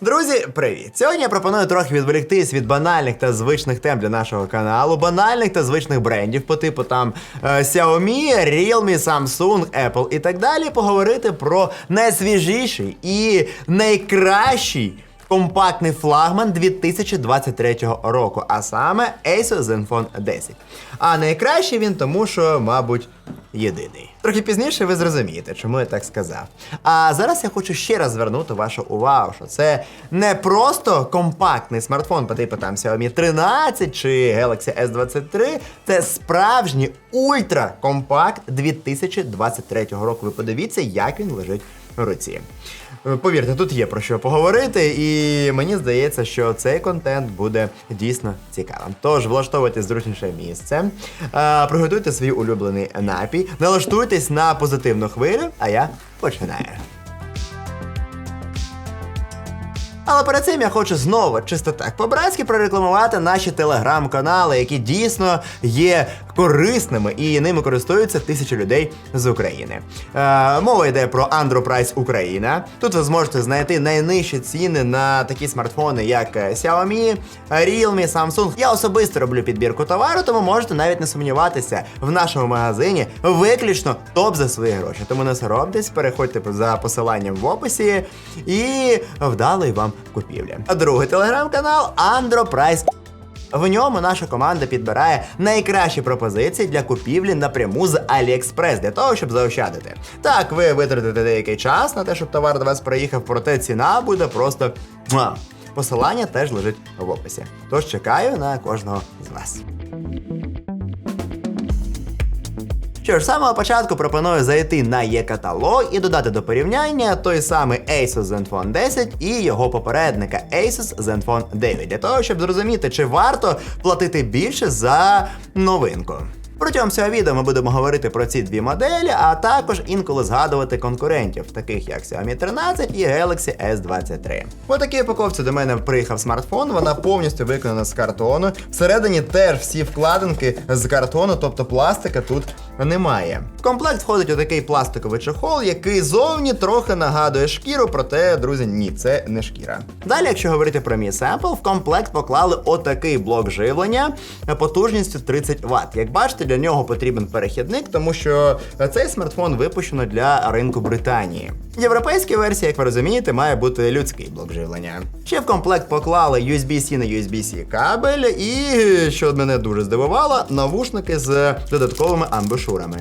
Друзі, привіт! Сьогодні я пропоную трохи відволіктись від банальних та звичних тем для нашого каналу, банальних та звичних брендів по типу там е, Xiaomi, Realme, Samsung, Apple і так далі. Поговорити про найсвіжіший і найкращий компактний флагман 2023 року, а саме Asus Zenfone 10. А найкращий він тому, що, мабуть, єдиний. Трохи пізніше ви зрозумієте, чому я так сказав. А зараз я хочу ще раз звернути вашу увагу, що це не просто компактний смартфон по типу там Xiaomi 13 чи Galaxy S23, це справжній ультракомпакт 2023 року. Ви подивіться, як він лежить в руці. Е, Повірте, тут є про що поговорити, і мені здається, що цей контент буде дійсно цікавим. Тож влаштовуйте зручніше місце, е, приготуйте свій улюблений напій, налаштуйтесь на позитивну хвилю, а я починаю. Але перед цим я хочу знову чисто так по-братськи прорекламувати наші телеграм-канали, які дійсно є корисними і ними користуються тисячі людей з України. Е, мова йде про Androprice Україна. Тут ви зможете знайти найнижчі ціни на такі смартфони, як е, Xiaomi, Realme, Samsung. Я особисто роблю підбірку товару, тому можете навіть не сумніватися в нашому магазині виключно топ за свої гроші. Тому не соромтесь, переходьте за посиланням в описі і вдалої вам купівлі. Другий телеграм-канал Androprice в ньому наша команда підбирає найкращі пропозиції для купівлі напряму з AliExpress для того, щоб заощадити. Так, ви витратите деякий час на те, щоб товар до вас приїхав, проте ціна буде просто. Посилання теж лежить в описі. Тож чекаю на кожного з вас. Що ж, самого початку пропоную зайти на є-каталог і додати до порівняння той самий Asus Zenfone 10 і його попередника Asus Zenfone 9, для того, щоб зрозуміти, чи варто платити більше за новинку. Протягом цього відео ми будемо говорити про ці дві моделі, а також інколи згадувати конкурентів, таких як Xiaomi 13 і Galaxy S23. В такій упаковці до мене приїхав смартфон, вона повністю виконана з картону. Всередині теж всі вкладинки з картону, тобто пластика тут немає. В комплект входить отакий пластиковий чохол, який зовні трохи нагадує шкіру, проте, друзі, ні, це не шкіра. Далі, якщо говорити про мій семпл, в комплект поклали отакий блок живлення потужністю 30 Вт. Як бачите, для нього потрібен перехідник, тому що цей смартфон випущено для ринку Британії. Європейська версія, як ви розумієте, має бути людський блок живлення. Ще в комплект поклали USB-C на USB-C кабель, і що мене дуже здивувало, навушники з додатковими амбушурами.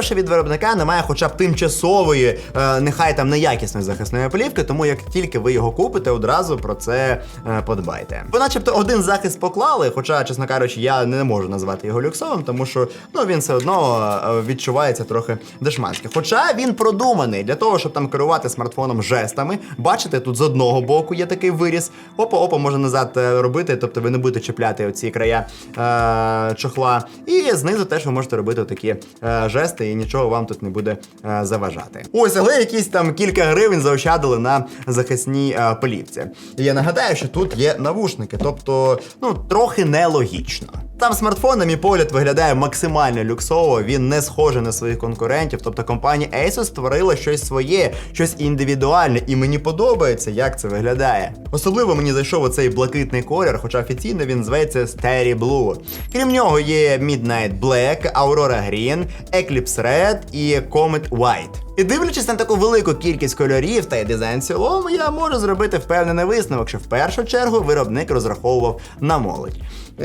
Що від виробника немає хоча б тимчасової, е, нехай там неякісної захисної плівки, тому як тільки ви його купите, одразу про це е, подбайте. Бо начебто один захист поклали, хоча, чесно кажучи, я не можу назвати його люксовим, тому що ну він все одно е, відчувається трохи дешманськи. Хоча він продуманий для того, щоб там керувати смартфоном жестами. Бачите, тут з одного боку є такий виріз. Опа-опа, можна назад е, робити, тобто ви не будете чіпляти оці края е, чохла. І знизу теж ви можете робити такі е, жести, і нічого вам тут не буде е, заважати. Ось, але якісь там кілька гривень заощадили на захисній е, плівці. Я нагадаю, що тут є навушники, тобто, ну, трохи нелогічно. Там смартфон, на мій погляд, виглядає максимально люксово, він не схожий на своїх конкурентів. Тобто компанія Asus створила щось своє, щось індивідуальне, і мені подобається, як це виглядає. Особливо мені зайшов оцей блакитний колір, хоча офіційно він зветься Starry Blue. Крім нього є Midnight Black, Aurora Green, Eclipse Red і Comet White. І дивлячись на таку велику кількість кольорів та й дизайн цілому, я можу зробити впевнений висновок, що в першу чергу виробник розраховував на молодь.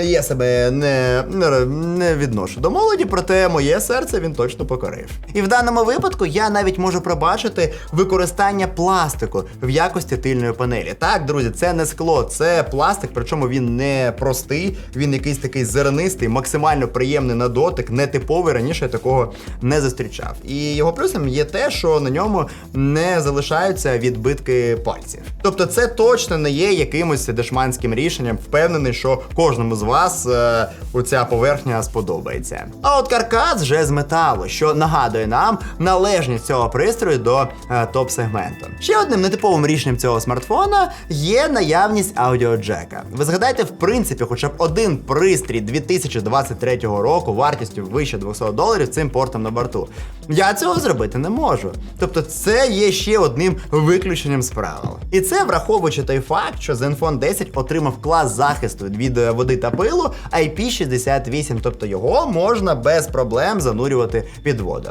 Я себе не, не, не відношу до молоді, проте моє серце він точно покорив. І в даному випадку я навіть можу пробачити використання пластику в якості тильної панелі. Так, друзі, це не скло, це пластик, причому він не простий, він якийсь такий зернистий, максимально приємний на дотик, нетиповий. Раніше я такого не зустрічав. І його плюсом є те, що на ньому не залишаються відбитки пальців. Тобто, це точно не є якимось дешманським рішенням. Впевнений, що кожному з вас е, оця поверхня сподобається. А от каркас вже з металу, що нагадує нам належність цього пристрою до е, топ-сегменту. Ще одним нетиповим рішенням цього смартфона є наявність аудіоджека. Ви згадайте, в принципі, хоча б один пристрій 2023 року вартістю вище 200 доларів цим портом на борту. Я цього зробити не можу. Тобто, це є ще одним виключенням з правил. І це враховуючи той факт, що Zenfone 10 отримав клас захисту від е, води та пилу IP68, тобто його можна без проблем занурювати під воду.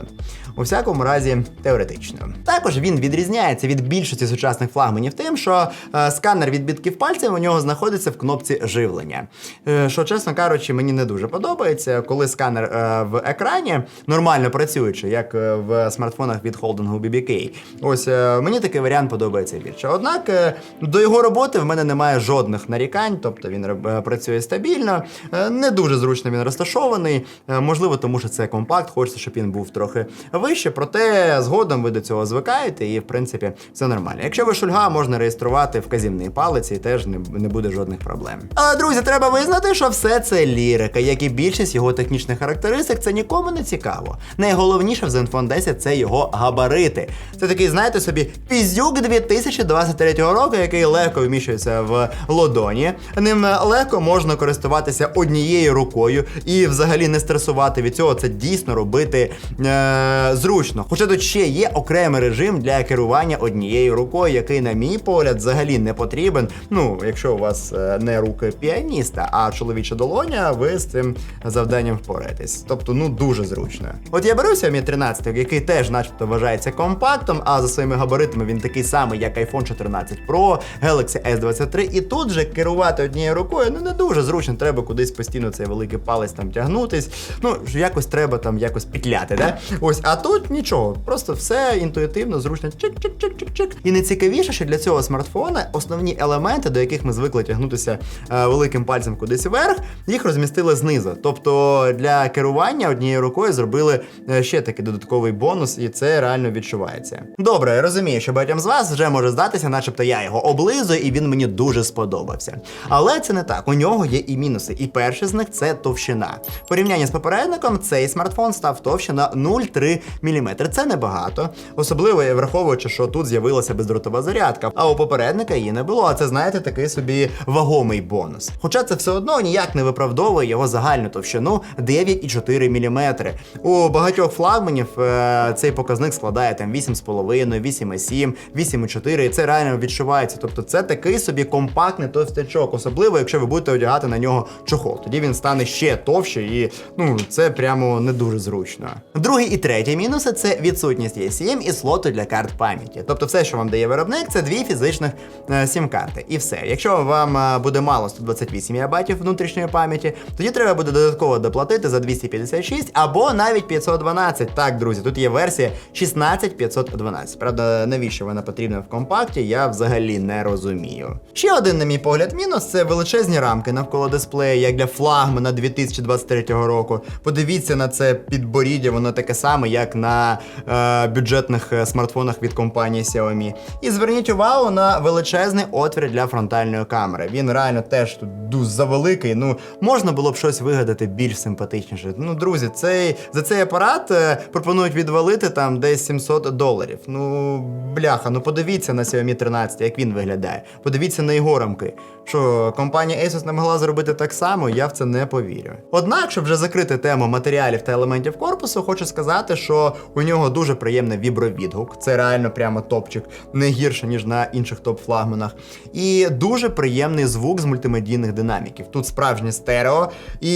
У всякому разі, теоретично. Також він відрізняється від більшості сучасних флагманів тим, що е, сканер відбитків пальців у нього знаходиться в кнопці живлення. Е, що, чесно кажучи, мені не дуже подобається, коли сканер е, в екрані нормально працюючи, як е, в смартфонах від холдингу BBK. Ось е, мені такий варіант подобається більше. Однак е, до його роботи в мене немає жодних нарікань, тобто він е, працює стабільно, е, не дуже зручно він розташований. е, Можливо, тому що це компакт, хочеться, щоб він був трохи вище, проте згодом ви до цього звикаєте, і в принципі все нормально. Якщо ви шульга, можна реєструвати вказівний палець і теж не, не буде жодних проблем. Але друзі, треба визнати, що все це лірика, як і більшість його технічних характеристик, це нікому не цікаво. Найголовніше в Zenfone 10 це його габарити. Це такий, знаєте собі, піздюк 2023 року, який легко вміщується в лодоні. Ним легко можна користуватися однією рукою і взагалі не стресувати від цього. Це дійсно робити е- зручно. Хоча тут ще є окремий режим для керування однією рукою, який, на мій погляд, взагалі не потрібен. Ну, якщо у вас е, не руки піаніста, а чоловіча долоня, ви з цим завданням впораєтесь. Тобто, ну дуже зручно. От я беру Xiaomi 13, який теж, начебто, вважається компактом, а за своїми габаритами він такий самий, як iPhone 14 Pro, Galaxy S23. І тут же керувати однією рукою ну не дуже зручно. Треба кудись постійно цей великий палець там тягнутись. Ну якось треба там якось петляти, да? Ось, а тут нічого, просто все інтуїтивно, зручно. Чик-чик-чик-чик-чик. І найцікавіше, що для цього смартфона основні елементи, до яких ми звикли тягнутися е, великим пальцем кудись вверх, їх розмістили знизу. Тобто для керування однією рукою зробили е, ще такий додатковий бонус, і це реально відчувається. Добре, я розумію, що багатьом з вас вже може здатися, начебто я його облизую, і він мені дуже сподобався. Але це не так. У нього є і мінуси. І перший з них це товщина. В порівнянні з попередником цей смартфон став товще на 0,3 мм. Це небагато, особливо я враховуючи, що тут з'явилася бездротова зарядка, а у попередника її не було. А це знаєте такий собі вагомий бонус. Хоча це все одно ніяк не виправдовує його загальну товщину 9,4 мм. У багатьох флагманів е, цей показник складає там 8,5, 8,7, 8,4, і це реально відчувається. Тобто це такий собі компактний товстячок, особливо якщо ви будете одягати на нього чохол. Тоді він стане ще товще, і ну це прямо не дуже зручно. Другий і третій мінуси це відсутність eSIM і слоту для карт пам'яті. Тобто, все, що вам дає виробник, це дві фізичних е, сім-карти. І все. Якщо вам е, буде мало 128 МБ внутрішньої пам'яті, тоді треба буде додатково доплатити за 256 або навіть 512. Так, друзі, тут є версія 16512. Правда, навіщо вона потрібна в компакті, я взагалі не розумію. Ще один, на мій погляд, мінус це величезні рамки навколо дисплея, як для флагмана 2023 року. Подивіться на це підборіддя, воно таке саме, як на е, бюджетних е, смартфонах від компанії Xiaomi. І зверніть увагу на величезний отвір для фронтальної камери. Він реально теж тут дуже завеликий. Ну можна було б щось вигадати більш симпатичніше. Ну, друзі, цей за цей апарат е, пропонують відвалити там десь 700 доларів. Ну бляха, ну подивіться на Xiaomi 13, як він виглядає. Подивіться на його рамки. Що компанія Asus не могла зробити так само, я в це не повірю. Однак, щоб вже закрити тему матеріалів та елементів корпусу, хочу сказати, що у нього дуже приємний вібровідгук. Це реально прямо топчик, не гірше, ніж на інших топ-флагманах. І дуже приємний звук з мультимедійних динаміків. Тут справжнє стерео, і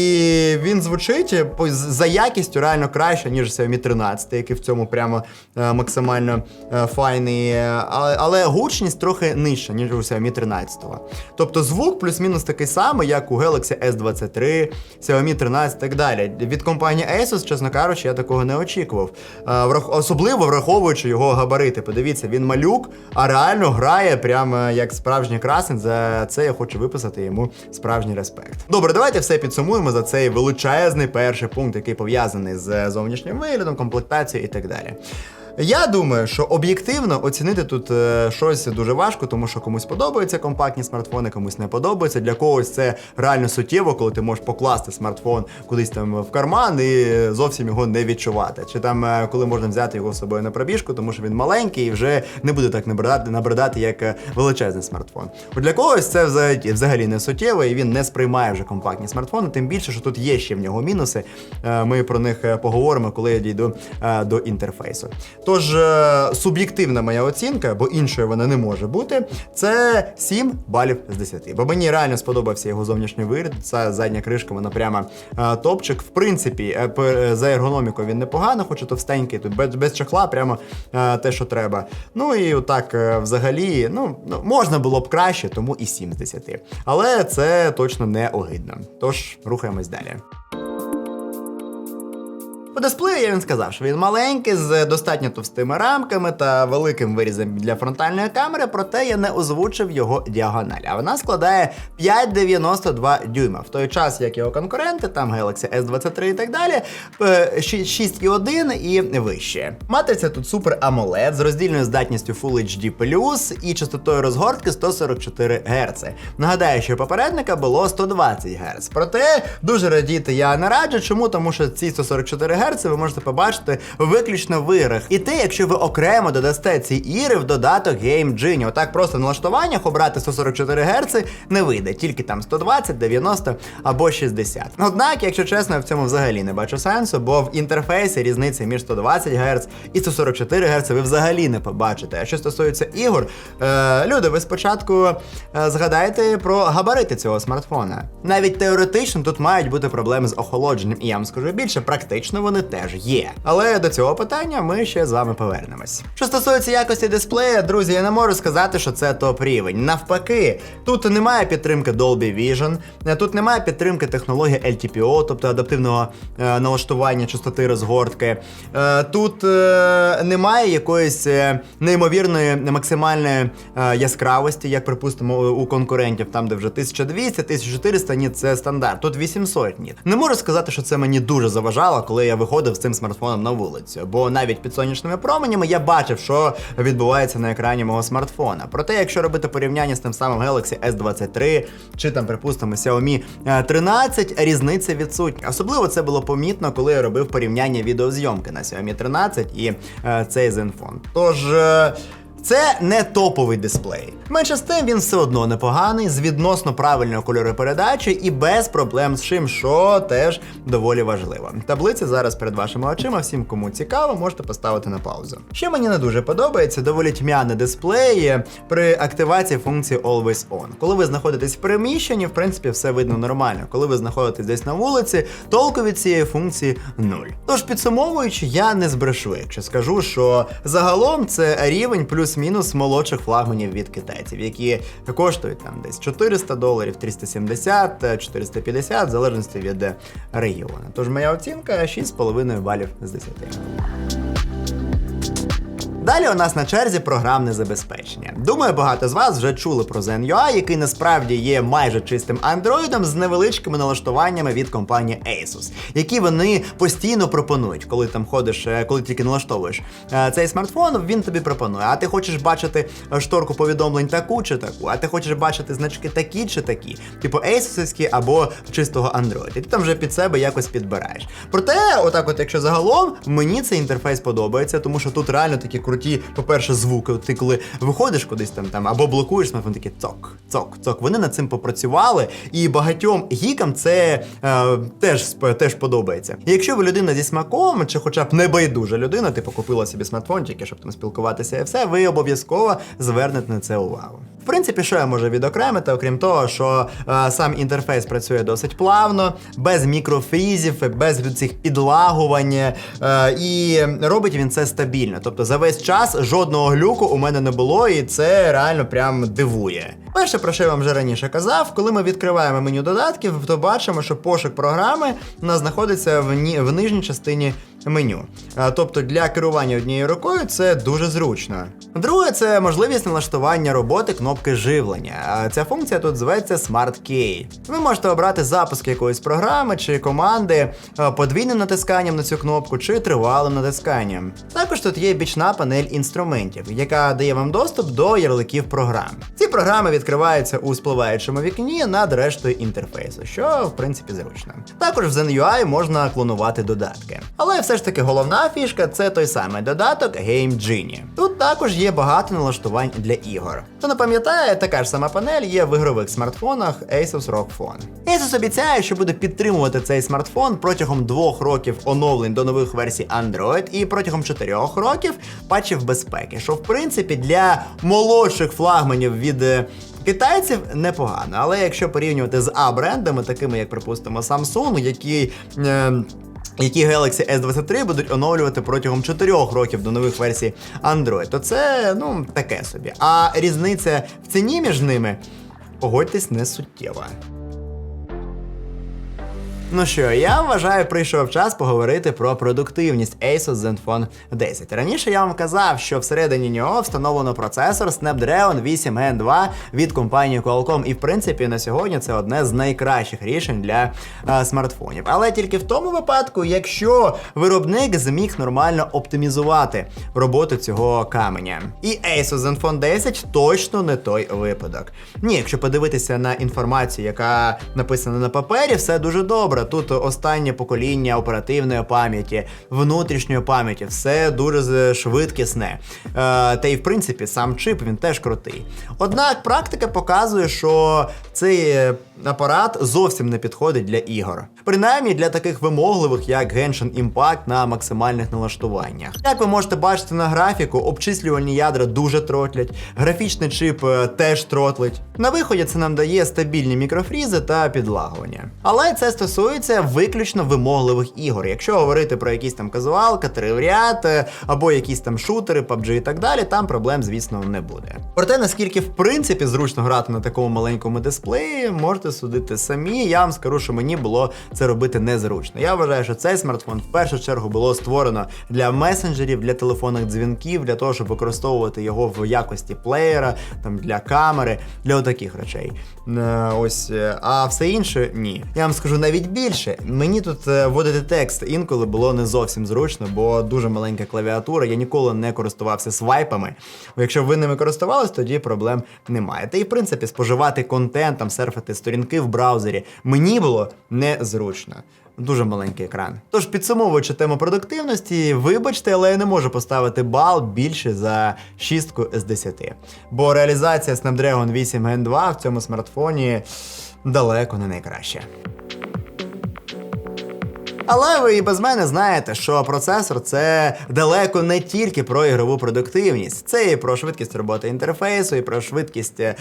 він звучить е, за якістю реально краще, ніж Xiaomi 13, який в цьому прямо е, максимально е, файний. але гучність трохи нижча, ніж у Xiaomi 13. Тобто звук плюс-мінус такий самий, як у Galaxy S23, Xiaomi 13 і так далі. Від компанії Asus, чесно кажучи, я такого не очікував. Е, Особливо враховуючи його габарити. Подивіться, він малюк, а реально грає прямо як справжній красень. За це я хочу виписати йому справжній респект. Добре, давайте все підсумуємо за цей величезний перший пункт, який пов'язаний з зовнішнім виглядом, комплектацією і так далі. Я думаю, що об'єктивно оцінити тут е, щось дуже важко, тому що комусь подобаються компактні смартфони, комусь не подобається. Для когось це реально суттєво, коли ти можеш покласти смартфон кудись там в карман і зовсім його не відчувати. Чи там е, коли можна взяти його з собою на пробіжку, тому що він маленький і вже не буде так набридати, набридати як е, величезний смартфон. От для когось це взагалі, взагалі не суттєво, і він не сприймає вже компактні смартфони. Тим більше, що тут є ще в нього мінуси. Е, Ми про них е, поговоримо, коли я дійду е, до інтерфейсу. Тож е, суб'єктивна моя оцінка, бо іншою вона не може бути, це 7 балів з 10. Бо мені реально сподобався його зовнішній вигляд. Ця задня кришка, вона прямо е, топчик. В принципі, е, за ергономікою він непогано, хоч і товстенький, тут без, без чехла, прямо те, що треба. Ну і отак, взагалі, ну, ну, можна було б краще, тому і 7 з 10. Але це точно не огидно. Тож рухаємось далі. По дисплею я він сказав, що він маленький з достатньо товстими рамками та великим вирізом для фронтальної камери, проте я не озвучив його діагональ. А вона складає 5,92 дюйма. В той час, як його конкуренти, там Galaxy S23 і так далі, е, 6,1 і вище. Матриця тут Super AMOLED з роздільною здатністю Full HD+, і частотою розгортки 144 Гц. Нагадаю, що попередника було 120 Гц. Проте дуже радіти я не раджу. Чому? Тому що ці 144 Гц ви можете побачити виключно в іграх. І те, якщо ви окремо додасте ці ігри в додаток Game Genie. Отак просто в налаштуваннях обрати 144 Гц не вийде, тільки там 120, 90 або 60. Однак, якщо чесно, я в цьому взагалі не бачу сенсу, бо в інтерфейсі різниці між 120 Гц і 144 Гц ви взагалі не побачите. А що стосується ігор, е, люди, ви спочатку е, згадайте про габарити цього смартфона. Навіть теоретично тут мають бути проблеми з охолодженням, і я вам скажу більше, практично вони теж є. Але до цього питання ми ще з вами повернемось. Що стосується якості дисплея, друзі, я не можу сказати, що це топ рівень. Навпаки, тут немає підтримки Dolby Vision, е, тут немає підтримки технології LTPO, тобто адаптивного е, налаштування частоти розгортки. Е, тут е, немає якоїсь е, неймовірної максимальної е, яскравості, як припустимо у- у конкурентів, там де вже 1200, 1400, ні, це стандарт. Тут 800 ні. Не можу сказати, що це мені дуже заважало, коли я виходив з цим смартфоном на вулицю. Бо навіть під сонячними променями я бачив, що відбувається на екрані мого смартфона. Проте, якщо робити порівняння з тим самим Galaxy S23 чи там, припустимо, Xiaomi е, 13, різниця відсутня. Особливо це було помітно, коли я робив порівняння відеозйомки на Xiaomi 13 і е, цей Zenfone. Тож. е, це не топовий дисплей. Менше з тим він все одно непоганий, з відносно правильною кольоропередачі і без проблем з чим, що теж доволі важливо. Таблиці зараз перед вашими очима. Всім, кому цікаво, можете поставити на паузу. Що мені не дуже подобається, доволі тьмяний дисплей при активації функції Always On. Коли ви знаходитесь в приміщенні, в принципі, все видно нормально. Коли ви знаходитесь десь на вулиці, толку від цієї функції нуль. Tож підсумовуючи, я не збрешу, якщо скажу, що загалом це рівень плюс-мінус молодших флагманів від китайців, які коштують там десь 400 доларів, 370, е, 450, в залежності від регіону. Тож моя оцінка 6,5 балів з 10. Далі у нас на черзі програмне забезпечення. Думаю, багато з вас вже чули про Zen UI, який насправді є майже чистим андроїдом з невеличкими налаштуваннями від компанії Asus, які вони постійно пропонують, коли там ходиш, е, коли тільки налаштовуєш е, цей смартфон, він тобі пропонує. А ти хочеш бачити шторку повідомлень таку чи таку, а ти хочеш бачити значки такі чи такі, типу Asusівські або чистого Android. І ти там вже під себе якось підбираєш. Проте, отак, от, якщо загалом, мені цей інтерфейс подобається, тому що тут реально такі круті, по-перше, звуки. От Ти коли виходиш кудись там, там або блокуєш смартфон, такі цок, цок, цок. Вони над цим попрацювали, і багатьом гікам це е, теж теж подобається. І якщо ви людина зі смаком, чи хоча б небайдужа людина, типу купила собі смартфон, тільки щоб там спілкуватися і все, ви обов'язково звернете на це увагу. В принципі, що я можу відокремити, окрім того, що е, сам інтерфейс працює досить плавно, без мікрофрізів, без цих підлагувань, е, і робить він це стабільно. Тобто за весь час жодного глюку у мене не було, і це реально прям дивує. Перше, про що я вам вже раніше казав, коли ми відкриваємо меню додатків, то бачимо, що пошук програми у нас знаходиться в, ні, в нижній частині меню. Тобто для керування однією рукою це дуже зручно. Друге, це можливість налаштування роботи кнопки живлення. Ця функція тут зветься Smart Key. Ви можете обрати запуск якоїсь програми чи команди подвійним натисканням на цю кнопку чи тривалим натисканням. Також тут є бічна панель інструментів, яка дає вам доступ до ярликів програм. Ці програми відкриваються у спливаючому вікні над рештою інтерфейсу, що в принципі зручно. Також в ZenUI можна клонувати додатки. Але все ж таки головна фішка це той самий додаток Game Genie. Тут також є багато налаштувань для ігор. Хто не пам'ятає, така ж сама панель є в ігрових смартфонах Asus ROG Phone. Asus обіцяє, що буде підтримувати цей смартфон протягом двох років оновлень до нових версій Android і протягом чотирьох років патчів безпеки, що в принципі для молодших флагманів від е, китайців непогано. Але якщо порівнювати з А-брендами, такими як, припустимо, Samsung, які. Е, які Galaxy S23 будуть оновлювати протягом 4 років до нових версій Android, то це ну таке собі. А різниця в ціні між ними, погодьтесь, не суттєва. Ну що, я вважаю, прийшов час поговорити про продуктивність Asus Zenfone 10. Раніше я вам казав, що всередині нього встановлено процесор Snapdragon 8 Gen 2 від компанії Qualcomm, і в принципі на сьогодні це одне з найкращих рішень для а, смартфонів. Але тільки в тому випадку, якщо виробник зміг нормально оптимізувати роботу цього каменя. І Asus Zenfone 10 точно не той випадок. Ні, якщо подивитися на інформацію, яка написана на папері, все дуже добре. Тут останнє покоління оперативної пам'яті, внутрішньої пам'яті, все дуже швидкісне. Е, та й в принципі сам чип він теж крутий. Однак практика показує, що цей апарат зовсім не підходить для ігор. Принаймні для таких вимогливих, як Genshin Impact на максимальних налаштуваннях. Як ви можете бачити на графіку, обчислювальні ядра дуже тротлять, графічний чип е, теж тротлить. На виході це нам дає стабільні мікрофрізи та підлагування. Але це стосується виключно вимогливих ігор. Якщо говорити про якісь там казуалка, три в ряд, е, або якісь там шутери, PUBG і так далі, там проблем, звісно, не буде. Проте, наскільки в принципі зручно грати на такому маленькому дисплеї, можете судити самі. Я вам скажу, що мені було це робити незручно. Я вважаю, що цей смартфон в першу чергу було створено для месенджерів, для телефонних дзвінків, для того, щоб використовувати його в якості плеєра, там для камери, для таких речей. Е, Ось, е, а все інше ні. Я вам скажу навіть більше. Мені тут е, вводити текст інколи було не зовсім зручно, бо дуже маленька клавіатура. Я ніколи не користувався свайпами. Якщо ви ними користувались, тоді проблем немає. Та і в принципі споживати контент, там серфити сторінки в браузері мені було незручно. Дуже маленький екран. Тож підсумовуючи тему продуктивності, вибачте, але я не можу поставити бал більше за шістку з 10. Бо реалізація Snapdragon 8 Gen 2 в цьому смартфоні далеко не найкраща. Але ви і без мене знаєте, що процесор це далеко не тільки про ігрову продуктивність, це і про швидкість роботи інтерфейсу, і про швидкість е,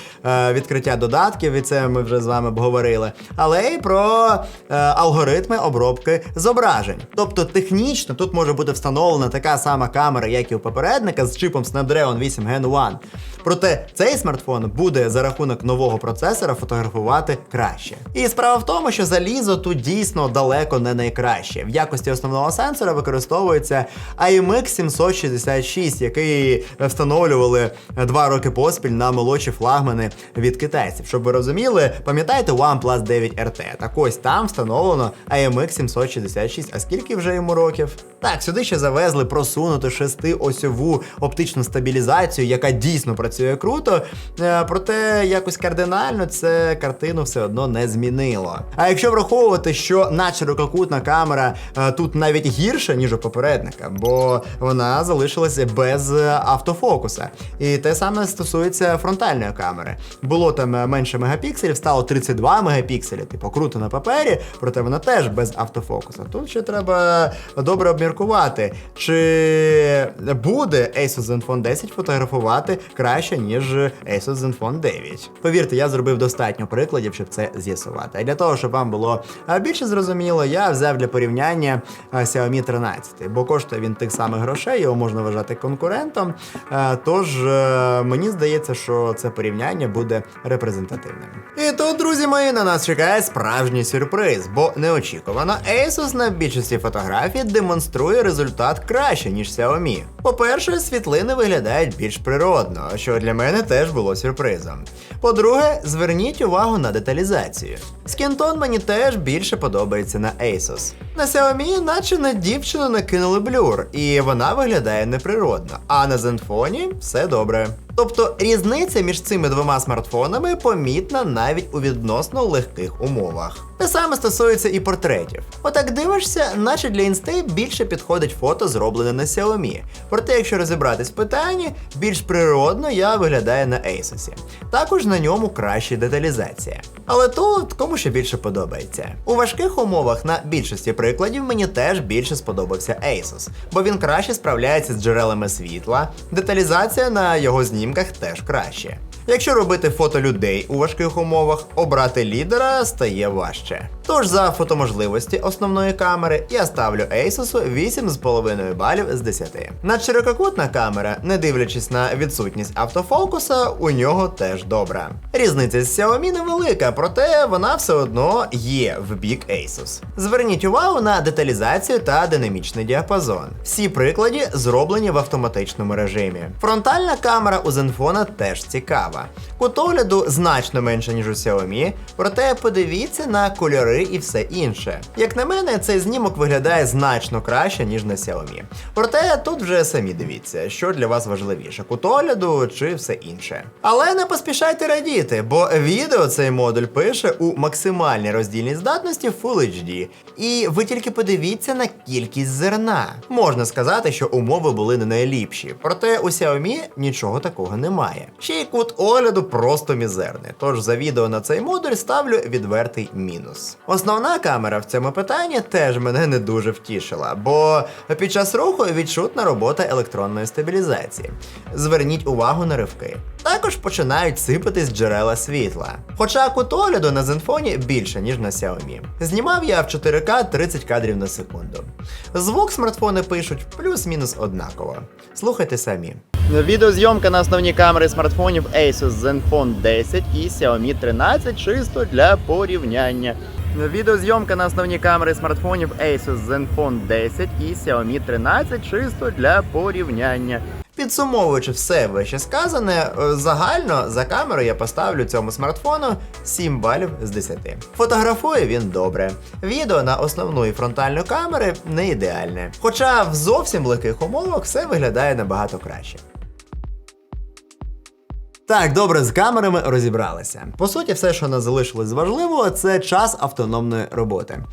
відкриття додатків, і це ми вже з вами обговорили, але й про е, алгоритми обробки зображень. Тобто технічно тут може бути встановлена така сама камера, як і у попередника з чипом Snapdragon 8 Gen 1. Проте цей смартфон буде за рахунок нового процесора фотографувати краще. І справа в тому, що залізо тут дійсно далеко не найкраще. В якості основного сенсора використовується IMX 766, який встановлювали два роки поспіль на молодші флагмани від китайців. Щоб ви розуміли, пам'ятаєте OnePlus 9 RT? Так ось там встановлено IMX 766. А скільки вже йому років? Так, сюди ще завезли просунуту шестиосьову оптичну стабілізацію, яка дійсно працює круто. Е, Проте якось кардинально це картину все одно не змінило. А якщо враховувати, що на ширококутна камера е, тут навіть гірша, ніж у попередника, бо вона залишилася без автофокуса. І те саме стосується фронтальної камери. Було там е, менше мегапікселів, стало 32 мегапікселі, типу круто на папері, проте вона теж без автофокуса. Тут ще треба добре обміркувати, чи буде Asus Zenfone 10 фотографувати краще, ніж Asus Zenfone 9. Повірте, я зробив достатньо прикладів, щоб це з'ясувати. А для того, щоб вам було більше зрозуміло, я взяв для порівняння Xiaomi 13, бо коштує він тих самих грошей, його можна вважати конкурентом. Тож е, мені здається, що це порівняння буде репрезентативним. І тут, друзі мої, на нас чекає справжній сюрприз, бо неочікувано Asus на більшості фотографій демонструє результат краще, ніж Xiaomi. По-перше, світлини виглядають більш природно, що для мене теж було сюрпризом. По-друге, зверніть увагу на деталізацію. Скінтон мені теж більше подобається на Asus. На Xiaomi, наче на дівчину накинули блюр, і вона виглядає неприродно, а на Zenfone все добре. Тобто різниця між цими двома смартфонами помітна навіть у відносно легких умовах. Те саме стосується і портретів. Отак дивишся, наче для інстей більше підходить фото, зроблене на Xiaomi. Проте, якщо розібратись в питанні, більш природно я виглядає на Asus. Також на ньому краща деталізація. Але тут кому ще більше подобається. У важких умовах на більшості прикладів мені теж більше сподобався Asus, бо він краще справляється з джерелами світла, деталізація на його знімках теж краще. Якщо робити фото людей у важких умовах, обрати лідера стає важче. Тож за фотоможливості основної камери я ставлю Asus 8,5 балів з 10. Надширококутна камера, не дивлячись на відсутність автофокуса, у нього теж добра. Різниця з Xiaomi невелика, проте вона все одно є в бік Asus. Зверніть увагу на деталізацію та динамічний діапазон. Всі приклади зроблені в автоматичному режимі. Фронтальна камера у Zenfone теж цікава. Кут огляду значно менше, ніж у Xiaomi, проте подивіться на кольори і все інше. Як на мене, цей знімок виглядає значно краще, ніж на Xiaomi. Проте тут вже самі дивіться, що для вас важливіше: кут огляду чи все інше. Але не поспішайте радіти, бо відео цей модуль пише у максимальній роздільній здатності Full HD. І ви тільки подивіться на кількість зерна. Можна сказати, що умови були не найліпші, проте у Xiaomi нічого такого немає. Ще й кут огляду просто мізерний. Тож за відео на цей модуль ставлю відвертий мінус. Основна камера в цьому питанні теж мене не дуже втішила, бо під час руху відчутна робота електронної стабілізації. Зверніть увагу на ривки. Також починають сипатись джерела світла. Хоча кут огляду на Zenfone більше, ніж на Xiaomi. Знімав я в 4К 30 кадрів на секунду. Звук смартфони пишуть плюс-мінус однаково. Слухайте самі. Відеозйомка на основні камери смартфонів Asus Zenfone 10 і Xiaomi 13 чисто для порівняння. Відеозйомка на основні камери смартфонів Asus Zenfone 10 і Xiaomi 13 чисто для порівняння. Підсумовуючи все вище сказане, е, загально за камеру я поставлю цьому смартфону 7 балів з 10. Фотографує він добре. Відео на основну і фронтальну камери не ідеальне. Хоча в зовсім легких умовах все виглядає набагато краще. Так, добре, з камерами розібралися. По суті, все, що нас залишилось важливого, це час автономної роботи.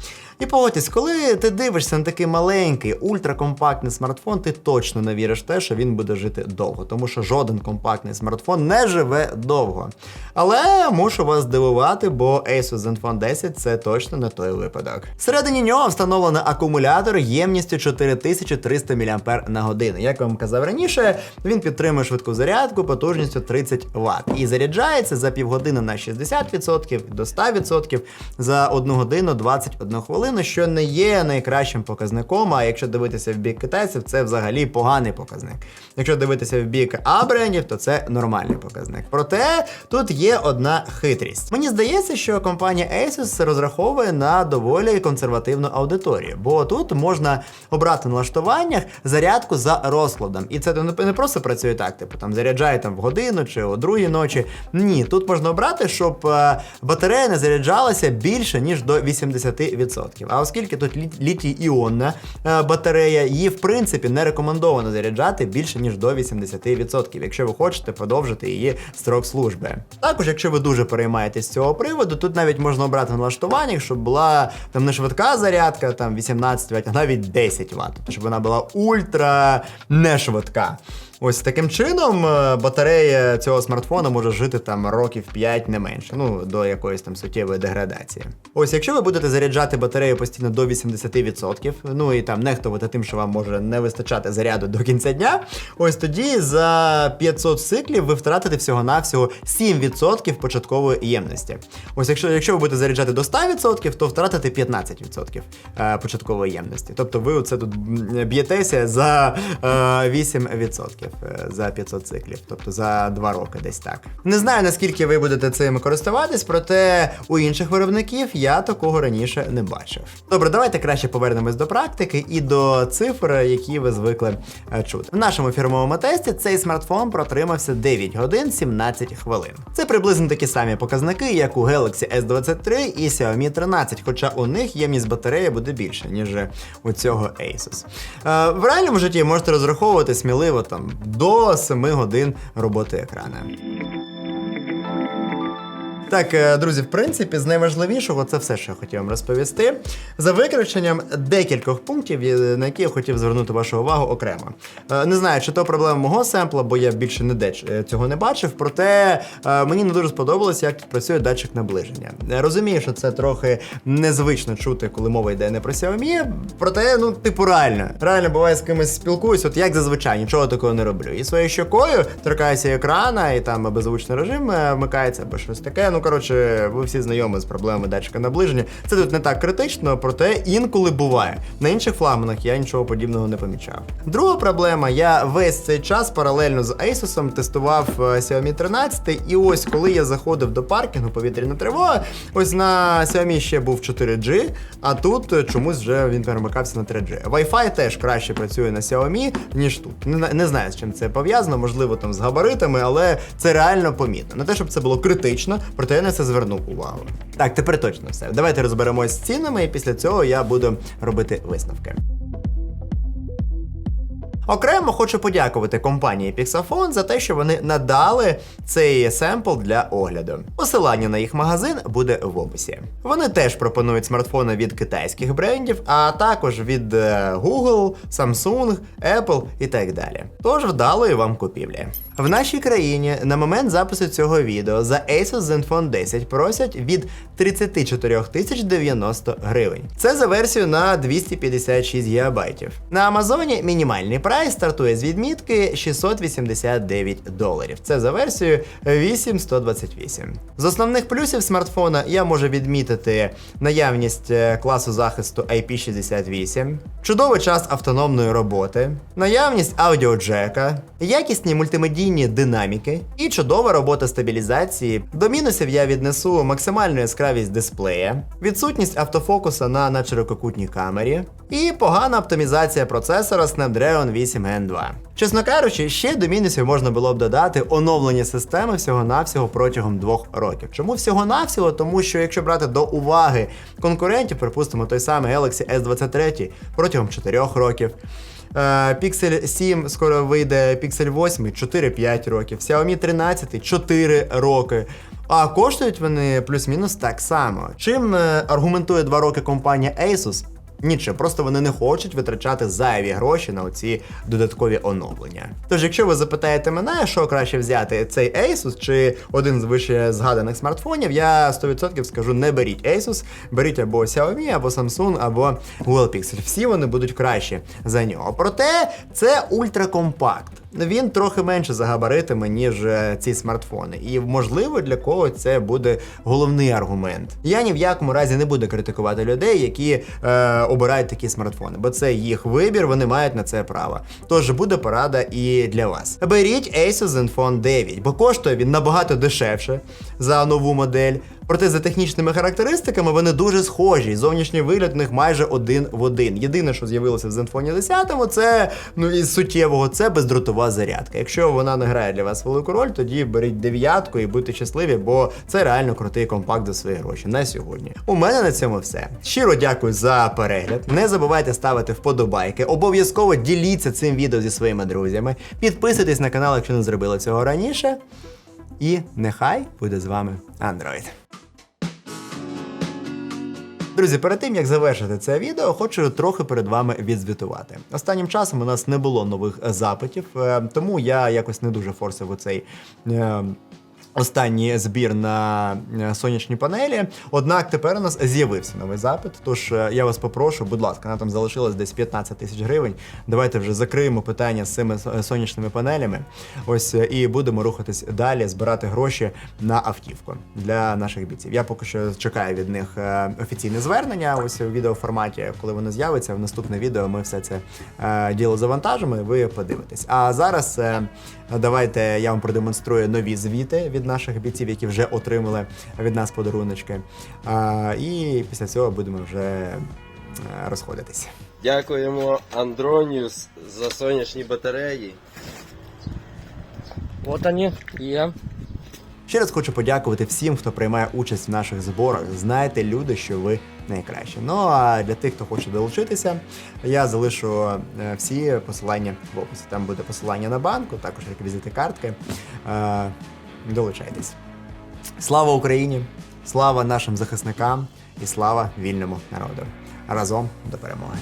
І погодьтесь, коли ти дивишся на такий маленький, ультракомпактний смартфон, ти точно не віриш в те, що він буде жити довго, тому що жоден компактний смартфон не живе довго. Але мушу вас здивувати, бо Asus Zenfone 10 це точно не той випадок. Всередині нього встановлено акумулятор ємністю 4300 мАч. Як вам казав раніше, він підтримує швидку зарядку потужністю 30 Вт. І заряджається за півгодини на 60% до 100% за 1 годину 21 хвилину, що не є найкращим показником. А якщо дивитися в бік китайців, це взагалі поганий показник. Якщо дивитися в бік А-брендів, то це нормальний показник. Проте тут є одна хитрість. Мені здається, що компанія Asus розраховує на доволі консервативну аудиторію, бо тут можна обрати в налаштуваннях зарядку за розкладом. І це не просто працює так, типу там заряджає там в годину чи о другій ночі. Ні, тут можна обрати, щоб е, батарея не заряджалася більше ніж до 80%. А оскільки тут літій іонна е, батарея, її в принципі не рекомендовано заряджати більше ніж до 80%, якщо ви хочете подовжити її строк служби. Також, якщо ви дуже переймаєтесь з цього приводу, тут навіть можна обрати в налаштуваннях, щоб була там не швидка зарядка, там 18 Вт, а навіть 10 Вт, щоб вона була ультра не швидка. Ось таким чином е, батарея цього смартфона може жити там років 5 не менше, ну до якоїсь там суттєвої деградації. Ось, якщо ви будете заряджати батарею постійно до 80%, ну і там нехтувати тим, що вам може не вистачати заряду до кінця дня, ось тоді за 500 циклів ви втратите всього-навсього 7% початкової ємності. Ось якщо, якщо ви будете заряджати до 100%, то втратите 15% е, початкової ємності. Тобто ви оце тут б'єтеся за е, 8% е, за 500 циклів, тобто за 2 роки десь так. Не знаю наскільки ви будете цим користуватись, проте у інших виробників я такого раніше не бачив. Добре, давайте краще повернемось до практики і до цифр, які ви звикли е, чути. В нашому фірмовому тесті цей смартфон протримався 9 годин 17 хвилин. Це приблизно такі самі показники, як у Galaxy S23 і Xiaomi 13, хоча у них ємність батареї буде більше, ніж у цього Asus. Е, в реальному житті можете розраховувати сміливо там до 7 годин роботи екрана. Так, е, друзі, в принципі, з найважливішого це все, що я хотів вам розповісти. За виключенням декількох пунктів, е, на які я хотів звернути вашу увагу окремо. Е, Не знаю, чи то проблема мого семпла, бо я більше ніде цього не бачив. Проте мені не дуже сподобалося, як тут працює датчик наближення. Розумію, що це трохи незвично чути, коли мова йде не про Xiaomi, проте, ну, типу, реально. Реально буває з кимось спілкуюсь, от як зазвичай, нічого такого не роблю. І своєю щокою торкаюся екрана, і там беззвучний режим вмикається або щось таке. Ну, коротше, ви всі знайомі з проблемами датчика наближення. Це тут не так критично, проте інколи буває. На інших флагманах я нічого подібного не помічав. Друга проблема, я весь цей час паралельно з Asus тестував е, Xiaomi 13, і ось коли я заходив до паркінгу, повітряна тривога, ось на Xiaomi ще був 4G, а тут е, чомусь вже він перемикався на 3G. Wi-Fi теж краще працює на Xiaomi, ніж тут. Не, не знаю, з чим це пов'язано, можливо, там з габаритами, але це реально помітно. Не те, щоб це було критично, проте я на це звернув увагу. Так, тепер точно все. Давайте розберемось з цінами, і після цього я буду робити висновки. Окремо хочу подякувати компанії Pixafon за те, що вони надали цей семпл для огляду. Посилання на їх магазин буде в описі. Вони теж пропонують смартфони від китайських брендів, а також від е, Google, Samsung, Apple і так далі. Тож вдалої вам купівлі. В нашій країні на момент запису цього відео за Asus Zenfone 10 просять від 34 тисяч 90 гривень. Це за версію на 256 ГБ. На Амазоні мінімальний прайс стартує з відмітки 689 доларів. Це за версію 8128. З основних плюсів смартфона я можу відмітити наявність е, класу захисту IP68, чудовий час автономної роботи, наявність аудіоджека, якісні мультимедійні динаміки і чудова робота стабілізації. До мінусів я віднесу максимальну яскравість дисплея, відсутність автофокуса на надширококутній камері і погана оптимізація процесора Snapdragon 8 Gen 2. Чесно кажучи, ще до мінусів можна було б додати оновлення системи всього-навсього протягом двох років. Чому всього-навсього? Тому що якщо брати до уваги конкурентів, припустимо, той самий Galaxy S23 протягом 4 років. Е, Pixel 7 скоро вийде Pixel 8 4-5 років, Xiaomi 13 4 роки. А коштують вони плюс-мінус так само. Чим е, аргументує 2 роки компанія Asus? Нічого, просто вони не хочуть витрачати зайві гроші на оці додаткові оновлення. Тож, якщо ви запитаєте мене, що краще взяти, цей Asus чи один з вище згаданих смартфонів, я 100% скажу: не беріть Asus, беріть або Xiaomi, або Samsung, або Google Pixel. Всі вони будуть кращі за нього. Проте це ультракомпакт. Він трохи менше за габаритами, ніж е, ці смартфони. І можливо для когось це буде головний аргумент. Я ні в якому разі не буду критикувати людей, які е, обирають такі смартфони, бо це їх вибір, вони мають на це право. Тож буде порада і для вас. Беріть Asus Zenfone 9, бо коштує він набагато дешевше за нову модель. Проте за технічними характеристиками вони дуже схожі. Зовнішній вигляд у них майже один в один. Єдине, що з'явилося в Zenfone 10, це ну із суттєвого, це бездротова зарядка. Якщо вона не грає для вас велику роль, тоді беріть дев'ятку і будьте щасливі, бо це реально крутий компакт за свої гроші на сьогодні. У мене на цьому все. Щиро дякую за перегляд. Не забувайте ставити вподобайки. Обов'язково діліться цим відео зі своїми друзями. Підписуйтесь на канал, якщо не зробили цього раніше. І нехай буде з вами Android. Друзі, перед тим як завершити це відео, хочу трохи перед вами відзвітувати. Останнім часом у нас не було нових е, запитів, е, тому я якось не дуже форсив у цей. Е, Останній збір на е, сонячні панелі. Однак тепер у нас з'явився новий запит. Тож е, я вас попрошу, будь ласка, нам там залишилось десь 15 тисяч гривень. Давайте вже закриємо питання з цими сонячними панелями. Ось е, і будемо рухатись далі, збирати гроші на автівку для наших бійців. Я поки що чекаю від них е, офіційне звернення. Ось у відеоформаті, коли воно з'явиться, в наступне відео ми все це е, діло завантажимо. і Ви подивитесь. А зараз е, давайте я вам продемонструю нові звіти від наших бійців, які вже отримали від нас подаруночки. А, і після цього будемо вже е, розходитися. Дякуємо Андроніус за сонячні батареї. Вот они, є. Ще раз хочу подякувати всім, хто приймає участь в наших зборах. Знайте, люди, що ви найкращі. Ну а для тих, хто хоче долучитися, я залишу е, всі посилання в описі. Там буде посилання на банку, також реквізити картки. Долучайтесь. Слава Україні! Слава нашим захисникам і слава вільному народу! Разом до перемоги!